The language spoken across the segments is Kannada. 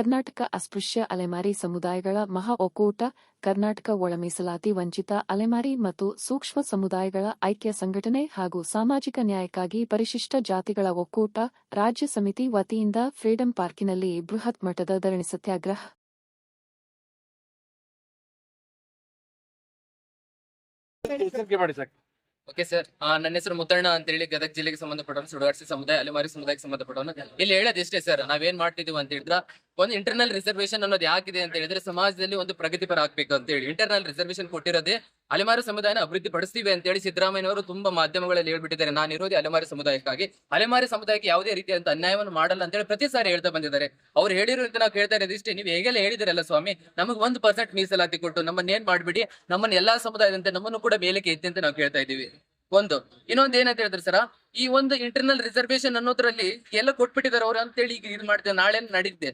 ಕರ್ನಾಟಕ ಅಸ್ಪೃಶ್ಯ ಅಲೆಮಾರಿ ಸಮುದಾಯಗಳ ಮಹಾ ಒಕ್ಕೂಟ ಕರ್ನಾಟಕ ಒಳ ಮೀಸಲಾತಿ ವಂಚಿತ ಅಲೆಮಾರಿ ಮತ್ತು ಸೂಕ್ಷ್ಮ ಸಮುದಾಯಗಳ ಐಕ್ಯ ಸಂಘಟನೆ ಹಾಗೂ ಸಾಮಾಜಿಕ ನ್ಯಾಯಕ್ಕಾಗಿ ಪರಿಶಿಷ್ಟ ಜಾತಿಗಳ ಒಕ್ಕೂಟ ರಾಜ್ಯ ಸಮಿತಿ ವತಿಯಿಂದ ಫ್ರೀಡಂ ಪಾರ್ಕಿನಲ್ಲಿ ಬೃಹತ್ ಮಟ್ಟದ ಧರಣಿ ಸತ್ಯಾಗ್ರಹ. ಓಕೆ ಸರ್ ನನ್ನ ಹೆಸರು ಮುತ್ತಣ್ಣ ಅಂತ ಹೇಳಿ ಗದಗ ಜಿಲ್ಲೆಗೆ ಸಂಬಂಧಪಟ್ಟವನು ಸುಡಗಾಡ್ಸಿ ಸಮುದಾಯ ಅಲೆಮಾರಿ ಸಮುದಾಯಕ್ಕೆ ಸಂಬಂಧಪಟ್ಟವನು. ಇಲ್ಲಿ ಹೇಳೋದಿಷ್ಟೇ ಸರ್ ನಾವೇನ್ ಮಾಡ್ತಿದೀವಿ ಅಂತ ಹೇಳಿದ್ರ ಒಂದು ಇಂಟರ್ನಲ್ ರಿಸರ್ವೇಶನ್ ಅನ್ನೋದು ಯಾಕಿದೆ ಅಂತ ಹೇಳಿದ್ರೆ ಸಮಾಜದಲ್ಲಿ ಒಂದು ಪ್ರಗತಿಪರ ಆಗ್ಬೇಕು ಅಂತ ಹೇಳಿ. ಇಂಟರ್ನಲ್ ರಿಸರ್ವೇಶನ್ ಕೊಟ್ಟಿರೋದೇ ಅಲೆಮಾರಿ ಸಮುದಾಯನ ಅಭಿವೃದ್ಧಿ ಪಡಿಸ್ತೀವಿ ಅಂತ ಹೇಳಿ ಸಿದ್ದರಾಮಯ್ಯನವರು ತುಂಬಾ ಮಾಧ್ಯಮಗಳಲ್ಲಿ ಹೇಳ್ಬಿಟ್ಟಿದ್ದಾರೆ. ನಾನು ಇರೋದೇ ಅಲೆಮಾರಿ ಸಮುದಾಯಕ್ಕಾಗಿ. ಅಲೆಮಾರಿ ಸಮುದಾಯಕ್ಕೆ ಯಾವುದೇ ರೀತಿಯಾದಂತ ಅನ್ಯಾಯವನ್ನು ಮಾಡಲ್ಲ ಅಂತ ಹೇಳಿ ಪ್ರತಿ ಸಾರಿ ಹೇಳ್ತಾ ಬಂದಿದ್ದಾರೆ. ಅವ್ರು ಹೇಳಿರೋದು ನಾವು ಕೇಳ್ತಾ ಇರೋದು ಇಷ್ಟೇ. ನೀವು ಹೇಗೆಲ್ಲ ಹೇಳಿದಿರಲ್ಲ ಸ್ವಾಮಿ? ನಮಗೆ ಒಂದು ಪರ್ಸೆಂಟ್ ಮೀಸಲಾತಿ ಕೊಟ್ಟು ನಮ್ಮನ್ನ ಏನ್ ಮಾಡ್ಬಿಡಿ? ನಮ್ಮನ್ನ ಎಲ್ಲಾ ಸಮುದಾಯದಂತೆ ನಮ್ಮನ್ನು ಕೂಡ ಮೇಲಕ್ಕೆ ಎತ್ತಿ ಅಂತ ನಾವು ಕೇಳ್ತಾ ಇದೀವಿ ಒಂದು. ಇನ್ನೊಂದು ಏನಂತ ಹೇಳಿದ್ರೆ ಸರ, ಈ ಒಂದು ಇಂಟರ್ನಲ್ ರಿಸರ್ವೇಶನ್ ಅನ್ನೋದ್ರಲ್ಲಿ ಎಲ್ಲ ಕೊಟ್ಬಿಟ್ಟಿದ್ದಾರೆ ಅವ್ರು ಅಂತೇಳಿ ಈಗ ಇದು ಮಾಡ್ತೇವೆ ನಾಳೆ ನಡೀತಿದೆ.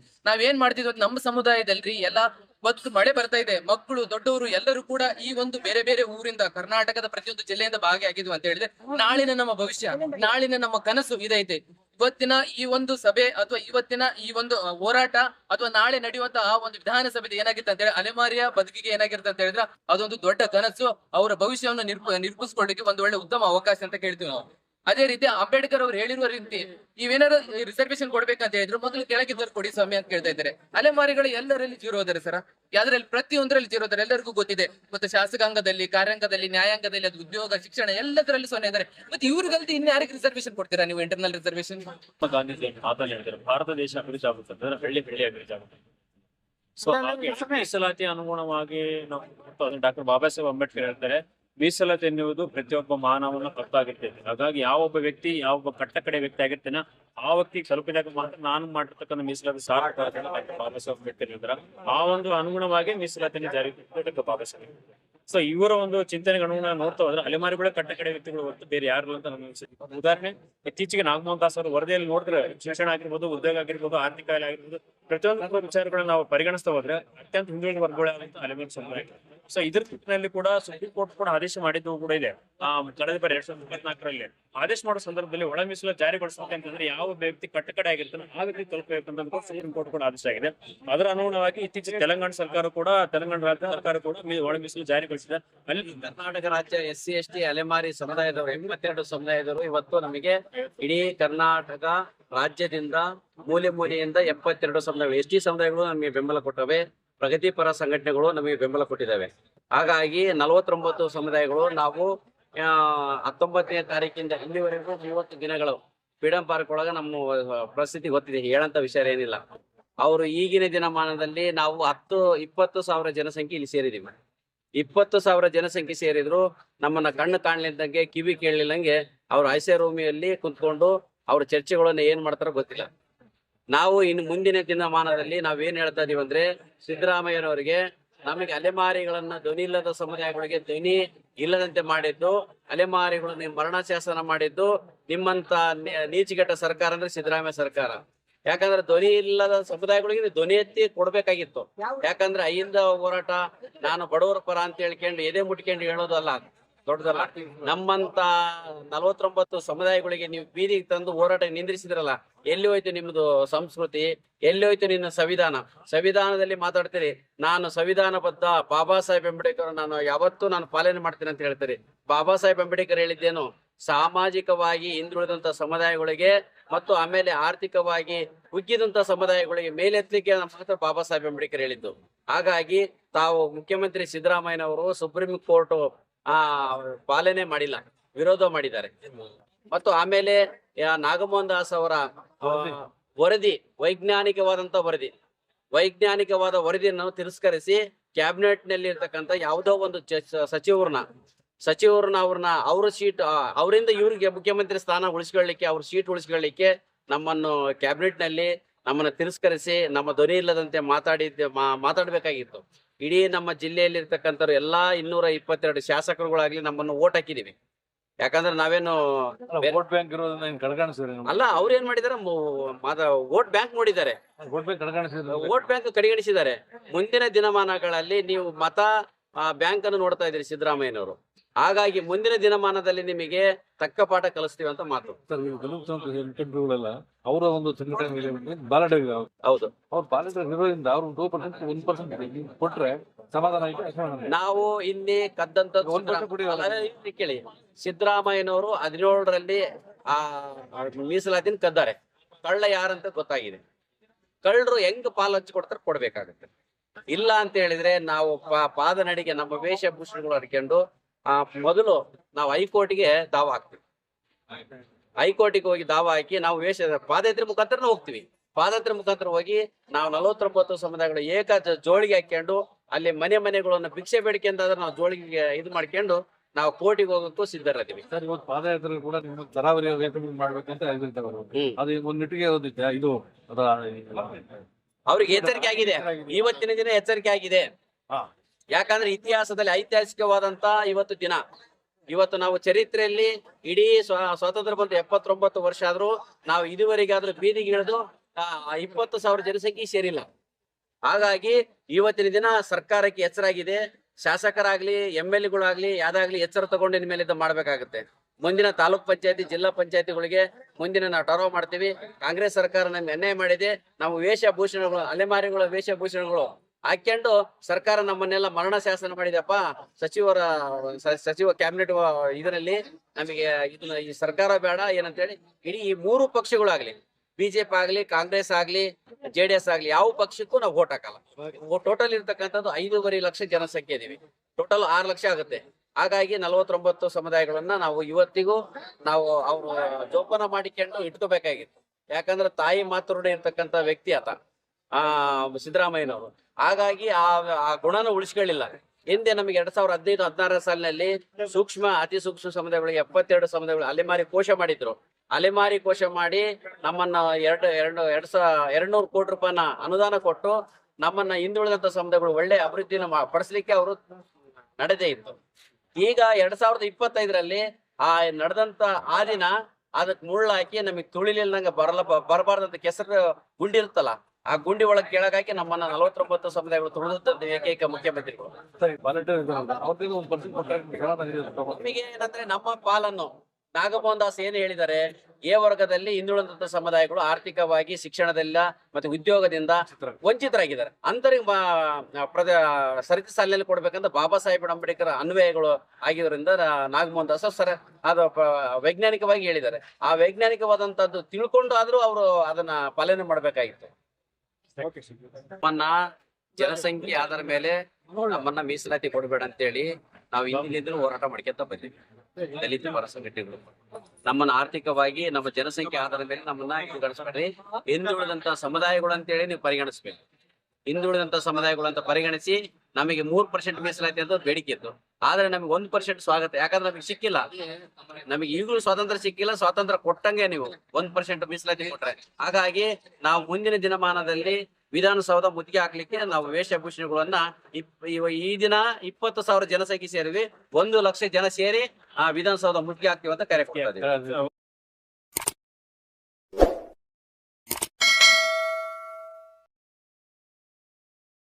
ಏನ್ ಮಾಡ್ತಿದ್ವಿ ನಮ್ಮ ಸಮುದಾಯದಲ್ಲಿ ಎಲ್ಲ ಇವತ್ತು ಮಳೆ ಬರ್ತಾ ಇದೆ. ಮಕ್ಕಳು, ದೊಡ್ಡವರು ಎಲ್ಲರೂ ಕೂಡ ಈ ಒಂದು ಬೇರೆ ಬೇರೆ ಊರಿಂದ, ಕರ್ನಾಟಕದ ಪ್ರತಿಯೊಂದು ಜಿಲ್ಲೆಯಿಂದ ಭಾಗಿಯಾಗಿದ್ವು ಅಂತ ಹೇಳಿದ್ರೆ ನಾಳಿನ ನಮ್ಮ ಭವಿಷ್ಯ, ನಾಳಿನ ನಮ್ಮ ಕನಸು ಇದೈತೆ. ಇವತ್ತಿನ ಈ ಒಂದು ಸಭೆ ಅಥವಾ ಇವತ್ತಿನ ಈ ಒಂದು ಹೋರಾಟ ಅಥವಾ ನಾಳೆ ನಡೆಯುವಂತಹ ಒಂದು ವಿಧಾನಸಭೆ ಏನಾಗಿತ್ತು ಅಂತ ಹೇಳಿ, ಅಲೆಮಾರಿಯ ಬದುಕಿಗೆ ಏನಾಗಿರುತ್ತೆ ಅಂತ ಹೇಳಿದ್ರೆ ಅದೊಂದು ದೊಡ್ಡ ಕನಸು. ಅವರ ಭವಿಷ್ಯವನ್ನು ನಿರ್ಪ, ನಿರ್ಮಿಸ್ಕೊಳ್ಳಿಕ್ಕೆ ಒಂದು ಒಳ್ಳೆ ಉತ್ತಮ ಅವಕಾಶ ಅಂತ ಕೇಳ್ತೀವಿ ನಾವು. ಅದೇ ರೀತಿ ಅಂಬೇಡ್ಕರ್ ಅವ್ರು ಹೇಳಿರುವ ರೀತಿ ನೀವೇನಾದ್ರು ರಿಸರ್ವೇಶನ್ ಕೊಡ್ಬೇಕಂತ ಹೇಳಿದ್ರು ಮೊದಲು ಕೆಳಗಿದ್ದವ್ರು ಕೊಡಿ ಸ್ವಾಮಿ ಅಂತ ಕೇಳ್ತಾ ಇದ್ದಾರೆ. ಅಲೆಮಾರಿಗಳು ಎಲ್ಲರಲ್ಲಿ ಜೀರೋ ಇದಾರೆ ಸರ್. ಯಾವ್ದ್ರಲ್ಲಿ ಪ್ರತಿಯೊಂದರಲ್ಲಿ ಜೀರೋ ಇದಾರೆ ಎಲ್ಲರಿಗೂ ಗೊತ್ತಿದೆ. ಮತ್ತೆ ಶಾಸಕಾಂಗದಲ್ಲಿ ಕಾರ್ಯಾಂಗದಲ್ಲಿ ನ್ಯಾಯಾಂಗದಲ್ಲಿ ಅದು ಉದ್ಯೋಗ ಶಿಕ್ಷಣ ಎಲ್ಲದರಲ್ಲಿ ಸೊನ್ನೆ ಇದಾರೆ. ಮತ್ತೆ ಇವ್ರಿಗಲ್ದಿ ಇನ್ಯಾರಿಗೆ ರಿಸರ್ವೇಶನ್ ಕೊಡ್ತೀರಾ ನೀವು ಇಂಟರ್ನಲ್ ರಿಸರ್ವೇಶನ್ ಗಾಂಧೀಜಿ ಮಾತಲ್ಲಿ ಹೇಳ್ತಾರೆ. ಭಾರತ ದೇಶ ಅಭಿವೃದ್ಧಿ ಆಗುತ್ತೆ ಅಂದ್ರೆ ಹಳ್ಳಿ ಹಳ್ಳಿ ಅಭಿವೃದ್ಧಿ ಆಗುತ್ತೆ. ಸೊ ಹಾಗೆ ಮೀಸಲಾತಿ ಅನುಗುಣವಾಗಿ ನಾವು ಡಾಕ್ಟರ್ ಬಾಬಾ ಸಾಹೇಬ್ ಅಂಬೇಡ್ಕರ್ ಹೇಳ್ತಾರೆ ಮೀಸಲಾತಿ ಎನ್ನುವುದು ಪ್ರತಿಯೊಬ್ಬ ಮಾನವನ ತಪ್ಪಾಗಿರ್ತದೆ ಹಾಗಾಗಿ ಯಾವ ಒಬ್ಬ ವ್ಯಕ್ತಿ, ಯಾವ ಯಾವೊಬ್ಬ ಕಟ್ಟಕಡೆ ವ್ಯಕ್ತಿ ಆಗಿರ್ತೇನೆ ಆ ವ್ಯಕ್ತಿಗೆ ಸ್ವಲ್ಪದಾಗ ಮಾತ್ರ ನಾನು ಮಾಡಿರ್ತಕ್ಕಂಥ ಮೀಸಲಾತಿ ಅಂಬೇಡ್ಕರ್ ಆ ಒಂದು ಅನುಗುಣವಾಗಿ ಮೀಸಲಾತಿಯನ್ನು ಜಾರಿ ಸೊ ಇವರ ಒಂದು ಚಿಂತನೆಗೆ ಅನುಗುಣ ನೋಡ್ತಾ ಹೋದ್ರೆ ಅಲೆಮಾರಿಗಳ, ಕಟ್ಟ ಕಡೆ ವ್ಯಕ್ತಿಗಳು ಹೊರತು ಬೇರೆ ಯಾರು ಅಂತ ನನ್ನ ಉದಾಹರಣೆ, ಇತ್ತೀಚೆಗೆ ನಾಗಮೋಹನ್ ದಾಸ್ ಅವರು ವರದಿಯಲ್ಲಿ ನೋಡಿದ್ರೆ ಶಿಕ್ಷಣ ಆಗಿರ್ಬೋದು, ಉದ್ಯೋಗ ಆಗಿರ್ಬೋದು, ಆರ್ಥಿಕ ಆಗಿರ್ಬೋದು, ಪ್ರತಿಯೊಂದು ವಿಚಾರಗಳನ್ನ ನಾವು ಪರಿಗಣಿಸ್ತಾ ಹೋದ್ರೆ ಅತ್ಯಂತ ಹಿಂದುಳಿದ ವರ್ಗಗಳಾದಂತ ಅಲೆಮಾರಿ ಸಮುದಾಯ. ಸೊ ಇದ್ರ ನಿಟ್ಟಿನಲ್ಲಿ ಕೂಡ ಸುಪ್ರೀಂ ಕೋರ್ಟ್ ಕೂಡ ಆದೇಶ ಮಾಡಿದ್ದು ಕೂಡ ಇದೆ. ಆ, ಕಳೆದ ಬಾರಿ ಎರಡ್ ಸಾವಿರದ ಇಪ್ಪತ್ನಾಲ್ಕರಲ್ಲಿ. ಆದೇಶ ಮಾಡೋ ಸಂದರ್ಭದಲ್ಲಿ ಒಳ ಮೀಸಲು ಜಾರಿಗೊಳಿಸಬೇಕಂತಂದ್ರೆ ಯಾವ ವ್ಯಕ್ತಿ ಕಟ್ಟಕಡೆ ಆಗಿರ್ತಾನೆ ಆ ವ್ಯಕ್ತಿ ತಲುಪಬೇಕಂತ ಸುಪ್ರೀಂ ಕೋರ್ಟ್ ಕೂಡ ಆದೇಶ ಆಗಿದೆ. ಅದರ ಅನುಗುಣವಾಗಿ ಇತ್ತೀಚೆಗೆ ತೆಲಂಗಾಣ ಸರ್ಕಾರ ಕೂಡ, ತೆಲಂಗಾಣ ರಾಜ್ಯ ಸರ್ಕಾರ ಕೂಡ ಒಳ ಮೀಸಲು ಜಾರಿಗೊಳಿಸಿದೆ. ಅಲ್ಲಿ ಕರ್ನಾಟಕ ರಾಜ್ಯ ಎಸ್ ಸಿ, ಎಸ್ ಟಿ, ಅಲೆಮಾರಿ ಸಮುದಾಯದವರು, ಎಂಬತ್ತೆರಡು ಸಮುದಾಯದವರು ಇವತ್ತು ನಮಗೆ ಇಡೀ ಕರ್ನಾಟಕ ರಾಜ್ಯದಿಂದ ಮೂಲೆ ಮೂಲೆಯಿಂದ ಎಪ್ಪತ್ತೆರಡು ಸಮುದಾಯಗಳು, ಎಸ್ ಟಿ ಸಮುದಾಯಗಳು ನಮಗೆ ಬೆಂಬಲ ಕೊಟ್ಟವೆ. ಪ್ರಗತಿಪರ ಸಂಘಟನೆಗಳು ನಮಗೆ ಬೆಂಬಲ ಕೊಟ್ಟಿದ್ದಾವೆ. ಹಾಗಾಗಿ ನಲವತ್ತೊಂಬತ್ತು ಸಮುದಾಯಗಳು ನಾವು ಹತ್ತೊಂಬತ್ತನೇ ತಾರೀಕಿಂದ ಇಲ್ಲಿವರೆಗೂ ಮೂವತ್ತು ದಿನಗಳು ಫ್ರೀಡಂ ಪಾರ್ಕ್ ಒಳಗ ನಮ್ಮ ಪರಿಸ್ಥಿತಿ ಗೊತ್ತಿದೆ. ಹೇಳಂತ ವಿಷಯ ಏನಿಲ್ಲ. ಅವರು ಈಗಿನ ದಿನಮಾನದಲ್ಲಿ ನಾವು ಹತ್ತು, ಇಪ್ಪತ್ತು ಸಾವಿರ ಜನಸಂಖ್ಯೆ ಇಲ್ಲಿ ಸೇರಿದೀವಿ ಇಪ್ಪತ್ತು ಸಾವಿರ ಜನಸಂಖ್ಯೆ ಸೇರಿದ್ರು ನಮ್ಮನ್ನ ಕಣ್ಣು ಕಾಣ್ಲಿದ್ದಂಗೆ ಕಿವಿ ಕೇಳಲಿಲ್ಲಂಗೆ ಅವ್ರ ಐಸೆ ರೂಮಿಯಲ್ಲಿ ಕುಂತ್ಕೊಂಡು ಅವ್ರ ಚರ್ಚೆಗಳನ್ನ ಏನ್ ಮಾಡ್ತಾರೋ ಗೊತ್ತಿಲ್ಲ. ನಾವು ಇನ್ನು ಮುಂದಿನ ದಿನಮಾನದಲ್ಲಿ ನಾವೇನ್ ಹೇಳ್ತಾ ಇದೀವಿ ಅಂದ್ರೆ ಸಿದ್ದರಾಮಯ್ಯನವರಿಗೆ ನಮಗೆ ಅಲೆಮಾರಿಗಳನ್ನ ಧ್ವನಿ ಇಲ್ಲದ ಸಮುದಾಯಗಳಿಗೆ ಧ್ವನಿ ಇಲ್ಲದಂತೆ ಮಾಡಿದ್ದು, ಅಲೆಮಾರಿಗಳು ಶಾಸನ ಮಾಡಿದ್ದು, ನಿಮ್ಮಂತ ನೀಚಿಗೆಟ್ಟ ಸರ್ಕಾರ ಅಂದ್ರೆ ಸಿದ್ದರಾಮಯ್ಯ ಸರ್ಕಾರ. ಯಾಕಂದ್ರೆ ಧ್ವನಿ ಇಲ್ಲದ ಸಮುದಾಯಗಳಿಗೆ ನೀವು ಧ್ವನಿ ಎತ್ತಿ ಕೊಡ್ಬೇಕಾಗಿತ್ತು. ಯಾಕಂದ್ರೆ ಅಹಿಂದ ಹೋರಾಟ, ನಾನು ಬಡವರ ಪರ ಅಂತ ಹೇಳ್ಕೊಂಡು ಎದೆ ಮುಟ್ಕೊಂಡು ಹೇಳೋದಲ್ಲ ದೊಡ್ಡದಲ್ಲ. ನಮ್ಮಂತ ನಲವತ್ತೊಂಬತ್ತು ಸಮುದಾಯಗಳಿಗೆ ನೀವು ಬೀದಿಗೆ ತಂದು ಹೋರಾಟ ನಿಂದ್ರಿಸಿದ್ರಲ್ಲ, ಎಲ್ಲಿ ಹೋಯ್ತು ನಿಮ್ದು ಸಂಸ್ಕೃತಿ? ಎಲ್ಲಿ ಹೋಯ್ತು ನಿನ್ನ ಸಂವಿಧಾನ? ಸಂವಿಧಾನದಲ್ಲಿ ಮಾತಾಡ್ತೀರಿ, ನಾನು ಸಂವಿಧಾನ ಬದ್ಧ ಬಾಬಾ ಸಾಹೇಬ್ ಅಂಬೇಡ್ಕರ್, ನಾನು ಯಾವತ್ತೂ ನಾನು ಪಾಲನೆ ಮಾಡ್ತೀನಿ ಅಂತ ಹೇಳ್ತೀರಿ. ಬಾಬಾ ಸಾಹೇಬ್ ಅಂಬೇಡ್ಕರ್ ಹೇಳಿದ್ದೇನು, ಸಾಮಾಜಿಕವಾಗಿ ಹಿಂದುಳಿದಂತ ಸಮುದಾಯಗಳಿಗೆ ಮತ್ತು ಆಮೇಲೆ ಆರ್ಥಿಕವಾಗಿ ಕುಗ್ಗಿದಂತ ಸಮುದಾಯಗಳಿಗೆ ಮೇಲೆತ್ತಲಿಕ್ಕೆ ಮಾತ್ರ ಬಾಬಾ ಸಾಹೇಬ್ ಅಂಬೇಡ್ಕರ್ ಹೇಳಿದ್ದು. ಹಾಗಾಗಿ ತಾವು ಮುಖ್ಯಮಂತ್ರಿ ಸಿದ್ದರಾಮಯ್ಯನವರು ಸುಪ್ರೀಂ ಕೋರ್ಟ್ ಆ ಪಾಲನೆ ಮಾಡಿಲ್ಲ ವಿರೋಧ ಮಾಡಿದ್ದಾರೆ. ಮತ್ತು ಆಮೇಲೆ ನಾಗಮೋಹನ್ ದಾಸ್ ಅವರ ವರದಿ. ವೈಜ್ಞಾನಿಕವಾದಂತ ವರದಿ. ವೈಜ್ಞಾನಿಕವಾದ ವರದಿಯನ್ನು ತಿರಸ್ಕರಿಸಿ ಕ್ಯಾಬಿನೆಟ್ನಲ್ಲಿ ಇರ್ತಕ್ಕಂಥ ಯಾವುದೋ ಒಂದು ಸಚಿವರನ್ನ ಸಚಿವರನ್ನ ಅವ್ರನ್ನ ಅವ್ರ ಸೀಟ್ ಅವರಿಂದ ಇವ್ರಿಗೆ ಮುಖ್ಯಮಂತ್ರಿ ಸ್ಥಾನ ಉಳಿಸ್ಕೊಳ್ಳಿಕ್ಕೆ ಅವ್ರ ಸೀಟ್ ಉಳಿಸ್ಕೊಳ್ಳಿಕ್ಕೆ ನಮ್ಮನ್ನು ಕ್ಯಾಬಿನೆಟ್ನಲ್ಲಿ ನಮ್ಮನ್ನ ತಿರಸ್ಕರಿಸಿ ನಮ್ಮ ಧ್ವನಿ ಇಲ್ಲದಂತೆ ಮಾತಾಡಿದ್ದ ಮಾತಾಡ್ಬೇಕಾಗಿತ್ತು. ಇಡೀ ನಮ್ಮ ಜಿಲ್ಲೆಯಲ್ಲಿ ಇರ್ತಕ್ಕಂಥವ್ರು ಎಲ್ಲಾ ಇನ್ನೂರ ಇಪ್ಪತ್ತೆರಡು ಶಾಸಕರುಗಳಾಗ್ಲಿ ನಮ್ಮನ್ನು ಓಟ್ ಹಾಕಿದೀವಿ. ಯಾಕಂದ್ರೆ ನಾವೇನು ವೋಟ್ ಬ್ಯಾಂಕ್ ಇರೋದನ್ನ ಅಲ್ಲ ಅವ್ರು ಏನ್ ಮಾಡಿದಾರೆ? ವೋಟ್ ಬ್ಯಾಂಕ್ ನೋಡಿದ್ದಾರೆ. ವೋಟ್ ಬ್ಯಾಂಕ್ ಕಡೆಗಣಿಸಿದ್ರು ವೋಟ್ ಬ್ಯಾಂಕ್ ಕಡೆಗಣಿಸಿದ್ದಾರೆ. ಮುಂದಿನ ದಿನಮಾನಗಳಲ್ಲಿ ನೀವು ಮತ ಬ್ಯಾಂಕ್ ಅನ್ನು ನೋಡ್ತಾ ಇದ್ದೀರಿ ಸಿದ್ದರಾಮಯ್ಯನವರು. ಹಾಗಾಗಿ ಮುಂದಿನ ದಿನಮಾನದಲ್ಲಿ ನಿಮಗೆ ತಕ್ಕ ಪಾಠ ಕಲಿಸ್ತೀವಿ ಅಂತ ಮಾತು. ಅವರ ಒಂದು ಸಂಘಟನೆ ಬಾಲಡ ಹೌದು. ಅವ್ರ ಬಾಲಡ ಇರೋದ್ರಿಂದ ಅವ್ರು ಟೂ ಪರ್ಸೆಂಟ್ ಒನ್ ಪರ್ಸೆಂಟ್ ಕೊಟ್ರೆ ಸಮಾಧಾನ ನಾವು ಇನ್ನೇ ಕದ್ದಂತ ಕೇಳಿ. ಸಿದ್ದರಾಮಯ್ಯನವರು ಹದಿನೇಳರಲ್ಲಿ ಆ ಮೀಸಲಾತಿನ ಕದ್ದಾರೆ. ಕಳ್ಳ ಯಾರಂತ ಗೊತ್ತಾಗಿದೆ. ಕಳ್ಳರು ಹೆಂಗ್ ಪಾಲ್ ಹಂಚ್ಕೊಡ್ತಾರೆ ಕೊಡ್ಬೇಕಾಗತ್ತೆ. ಇಲ್ಲ ಅಂತ ಹೇಳಿದ್ರೆ ನಾವು ಪಾದನಡಿಗೆ ನಮ್ಮ ವೇಷಭೂಷಣಗಳು ಹರ್ಕೊಂಡು ಆ ಮೊದಲು ನಾವು ಹೈಕೋರ್ಟ್ಗೆ ದಾವ ಹಾಕ್ತೀವಿ. ಹೈಕೋರ್ಟಿಗೆ ಹೋಗಿ ದಾವ ಹಾಕಿ ನಾವು ವೇಷ ಪಾದಯಾತ್ರೆ ಮುಖಾಂತರ ಹೋಗ್ತೀವಿ. ಪಾದಯಾತ್ರೆ ಮುಖಾಂತರ ಹೋಗಿ ನಾವು ನಲವತ್ತೊಂಬತ್ತು ಸಮುದಾಯಗಳು ಏಕ ಜೋಳಿಗೆ ಹಾಕೊಂಡು ಅಲ್ಲಿ ಮನೆ ಮನೆಗಳನ್ನ ಭಿಕ್ಷೆ ಬೇಡಿಕೆ ಅಂತಾದ್ರೆ ನಾವು ಜೋಳಿಗೆ ಇದು ಮಾಡ್ಕೊಂಡು ನಾವು ಕೋರ್ಟಿಗೆ ಹೋಗಕ್ಕೂ ಸಿದ್ಧರಿದ್ದೀವಿ. ಸರ್ ಇವತ್ತು ಪಾದಯಾತ್ರೆ ಕೂಡ ನಿಮ್ಮ ತರಾವರಿ ಮಾಡ್ಬೇಕಂತ ಅದು ಒಂದ್ ನಿಟ್ಟಿಗೆ ಓದಿದ್ದೆ ಇದು ಅವ್ರಿಗೆ ಎಚ್ಚರಿಕೆ ಆಗಿದೆ. ಇವತ್ತಿನ ದಿನ ಎಚ್ಚರಿಕೆ ಆಗಿದೆ. ಹಾ. ಯಾಕಂದ್ರೆ ಇತಿಹಾಸದಲ್ಲಿ ಐತಿಹಾಸಿಕವಾದಂತ ಇವತ್ತು ದಿನ. ಇವತ್ತು ನಾವು ಚರಿತ್ರೆಯಲ್ಲಿ ಇಡೀ ಸ್ವ- ಸ್ವಾತಂತ್ರ್ಯ ಬಂದು ಎಪ್ಪತ್ತೊಂಬತ್ತು ವರ್ಷ ಆದ್ರೂ ನಾವು ಇದುವರೆಗಾದ್ರೂ ಬೀದಿಗೆ ಇಳಿದು ಇಪ್ಪತ್ತು ಸಾವಿರ ಜನಸಂಖ್ಯೆ ಸೇರಿಲ್ಲ. ಹಾಗಾಗಿ ಇವತ್ತಿನ ದಿನ ಸರ್ಕಾರಕ್ಕೆ ಎಚ್ಚರಾಗಿದೆ. ಶಾಸಕರಾಗ್ಲಿ ಎಂ ಎಲ್ ಎಗಳಾಗ್ಲಿ ಯಾವ್ದಾಗ್ಲಿ ಎಚ್ಚರ ತಗೊಂಡು ಇನ್ಮೇಲೆ ಇದು ಮಾಡ್ಬೇಕಾಗುತ್ತೆ. ಮುಂದಿನ ತಾಲೂಕ್ ಪಂಚಾಯತಿ, ಜಿಲ್ಲಾ ಪಂಚಾಯತಿಗಳಿಗೆ ಮುಂದಿನ ನಾವು ಟರ್ವ್ ಮಾಡ್ತೀವಿ. ಕಾಂಗ್ರೆಸ್ ಸರ್ಕಾರ ನಮ್ಗೆ ಅನ್ಯಾಯ ಮಾಡಿದೆ. ನಾವು ವೇಷಭೂಷಣಗಳು, ಅಲೆಮಾರಿಗಳು ವೇಷಭೂಷಣಗಳು ಹಾಕ್ಕೊಂಡು ಸರ್ಕಾರ ನಮ್ಮನ್ನೆಲ್ಲ ಮರಣ ಶಾಸನ ಮಾಡಿದಪ್ಪ ಸಚಿವರ ಸಚಿವ ಕ್ಯಾಬಿನೆಟ್ ಇದರಲ್ಲಿ ನಮಗೆ ಇದನ್ನ ಈ ಸರ್ಕಾರ ಬೇಡ ಏನಂತ ಹೇಳಿ ಇಡೀ ಈ ಮೂರು ಪಕ್ಷಗಳಾಗ್ಲಿ, ಬಿಜೆಪಿ ಆಗ್ಲಿ, ಕಾಂಗ್ರೆಸ್ ಆಗ್ಲಿ ಜೆಡಿಎಸ್ ಆಗ್ಲಿ, ಯಾವ ಪಕ್ಷಕ್ಕೂ ನಾವು ವೋಟ್ ಹಾಕಲ್ಲ. ಟೋಟಲ್ ಇರ್ತಕ್ಕಂಥದ್ದು ಐದೂವರೆ ಲಕ್ಷ ಜನಸಂಖ್ಯೆ ಇದೀವಿ. ಟೋಟಲ್ ಆರು ಲಕ್ಷ ಆಗುತ್ತೆ. ಹಾಗಾಗಿ ನಲವತ್ತೊಂಬತ್ತು ಸಮುದಾಯಗಳನ್ನ ನಾವು ಇವತ್ತಿಗೂ ನಾವು ಅವರು ಜೋಪಾನ ಮಾಡಿಕೊಂಡು ಇಟ್ಕೋಬೇಕಾಗಿತ್ತು. ಯಾಕಂದ್ರೆ ತಾಯಿ ಮಾತೃಡೆ ಇರ್ತಕ್ಕಂಥ ವ್ಯಕ್ತಿ ಆತ. ಆ ಸಿದ್ದರಾಮಯ್ಯನವರು. ಹಾಗಾಗಿ ಆ ಆ ಗುಣನ ಉಳಿಸ್ಕೊಳ್ಳಿಲ್ಲ. ಹಿಂದೆ ನಮಗೆ ಎರಡ್ ಸಾವಿರದ ಹದಿನೈದು, ಹದಿನಾರರ ಸಾಲಿನಲ್ಲಿ ಸೂಕ್ಷ್ಮ, ಅತಿ ಸೂಕ್ಷ್ಮ ಸಮುದಾಯಗಳಿಗೆ ಎಪ್ಪತ್ತೆರಡು ಸಮುದಾಯಗಳು ಅಲೆಮಾರಿ ಕೋಶ ಮಾಡಿದ್ರು. ಅಲೆಮಾರಿ ಕೋಶ ಮಾಡಿ ನಮ್ಮನ್ನ ಎರಡು ಎರಡು, ಎರಡ್ ಸಾವಿರ ಎರಡ್ ನೂರು ಕೋಟಿ ರೂಪಾಯಿನ ಅನುದಾನ ಕೊಟ್ಟು ನಮ್ಮನ್ನ ಹಿಂದುಳಿದಂತ ಸಮುದಾಯಗಳು ಒಳ್ಳೆ ಅಭಿವೃದ್ಧಿನ ಪಡಿಸ್ಲಿಕ್ಕೆ ಅವರು ನಡೆದೇ ಇತ್ತು. ಈಗ ಎರಡ್ ಸಾವಿರದ ಇಪ್ಪತ್ತೈದರಲ್ಲಿ ಆ ನಡೆದಂತ ಆ ದಿನ ಅದಕ್ಕೆ ಮುಳ್ಳಾಕಿ ನಮಗೆ ತುಳಿಲಿಲ್ದಂಗ ಬರಲ ಬರಬಾರ್ದಂತ ಕೆಸರು ಗುಂಡಿ ಇರುತ್ತಲ್ಲ ಆ ಗುಂಡಿ ಒಳಗೆ ಕೆಳಗಾಕಿ ನಮ್ಮನ್ನ ನಲವತ್ತೊಂಬತ್ತು ಸಮುದಾಯಗಳು ತುಳಿದಂತ ಏಕೈಕ ಮುಖ್ಯಮಂತ್ರಿಗಳು. ನಮಗೆ ಏನಂದ್ರೆ ನಮ್ಮ ಪಾಲನ್ನು ನಾಗಮೋಹನ್ ದಾಸ್ ಏನು ಹೇಳಿದ್ದಾರೆ? ಎ ವರ್ಗದಲ್ಲಿ ಹಿಂದುಳಿದಂತ ಸಮುದಾಯಗಳು ಆರ್ಥಿಕವಾಗಿ ಶಿಕ್ಷಣದಿಂದ ಮತ್ತೆ ಉದ್ಯೋಗದಿಂದ ವಂಚಿತರಾಗಿದ್ದಾರೆ. ಅಂತರಿಗೆ ಪ್ರದ ಸರಿತಿ ಸಾಲಿನಲ್ಲಿ ಕೊಡ್ಬೇಕಂತ ಬಾಬಾ ಸಾಹೇಬ್ ಅಂಬೇಡ್ಕರ್ ಅನ್ವಯಗಳು ಆಗಿರೋದ್ರಿಂದ ನಾ- ನಾಗಮೋಹನ್ ದಾಸ್ ಸರ್ ಅದು ವೈಜ್ಞಾನಿಕವಾಗಿ ಹೇಳಿದ್ದಾರೆ. ಆ ವೈಜ್ಞಾನಿಕವಾದಂತದ್ದು ತಿಳ್ಕೊಂಡು ಆದ್ರೂ ಅವರು ಅದನ್ನ ಪಾಲನೆ ಮಾಡ್ಬೇಕಾಗಿತ್ತು. ನಮ್ಮನ್ನ ಜನಸಂಖ್ಯೆ ಆಧಾರ ಮೇಲೆ ನಮ್ಮನ್ನ ಮೀಸಲಾತಿ ಕೊಡಬೇಡ ಅಂತೇಳಿ ನಾವು ಹಿಂದಿನಿಂದಲೂ ಹೋರಾಟ ಮಾಡ್ಕೊಂತ ಬಂದಿದ್ವಿ ದಲಿತ ಪರ ಸಂಘಟನೆಗಳು ನಮ್ಮನ್ನ ಆರ್ಥಿಕವಾಗಿ ನಮ್ಮ ಜನಸಂಖ್ಯೆ ಆಧಾರದ ಮೇಲೆ ನಮ್ಮನ್ನ ಹಿಂದುಳಿಸ್ಬೇಡ್ರಿ ಹಿಂದುಳಿದಂತ ಸಮುದಾಯಗಳು ಅಂತೇಳಿ ನೀವು ಪರಿಗಣಿಸ್ಬೇಕು. ಹಿಂದುಳಿದಂತ ಸಮುದಾಯಗಳು ಅಂತ ಪರಿಗಣಿಸಿ ನಮಗೆ ಮೂರ್ ಪರ್ಸೆಂಟ್ ಮೀಸಲಾತಿ ಅಂತ ಬೇಡಿಕೆ ಇತ್ತು. ಆದ್ರೆ ನಮಗೆ ಒಂದ್ ಪರ್ಸೆಂಟ್ ಸ್ವಾಗತ, ಯಾಕಂದ್ರೆ ನಮಗೆ ಸಿಕ್ಕಿಲ್ಲ. ನಮಗೆ ಈಗಲೂ ಸ್ವಾತಂತ್ರ್ಯ ಸಿಕ್ಕಿಲ್ಲ, ಸ್ವಾತಂತ್ರ್ಯ ಕೊಟ್ಟಂಗೆ ನೀವು ಒಂದ್ ಪರ್ಸೆಂಟ್ ಮೀಸಲಾತಿ ಕೊಟ್ರೆ. ಹಾಗಾಗಿ ನಾವು ಮುಂದಿನ ದಿನಮಾನದಲ್ಲಿ ವಿಧಾನಸೌಧ ಮುತ್ತಿಗೆ ಹಾಕ್ಲಿಕ್ಕೆ ನಾವು ವೇಷಭೂಷಣಗಳನ್ನ ಈ ದಿನ ಇಪ್ಪತ್ತು ಸಾವಿರ ಜನಸಂಖ್ಯೆ ಸೇರಿವಿ ಒಂದು ಲಕ್ಷ ಜನ ಸೇರಿ ಆ ವಿಧಾನಸೌಧ ಮುತ್ತಿಗೆ ಹಾಕ್ತೀವಿ ಅಂತ ಕರೆಕ್ಟ್.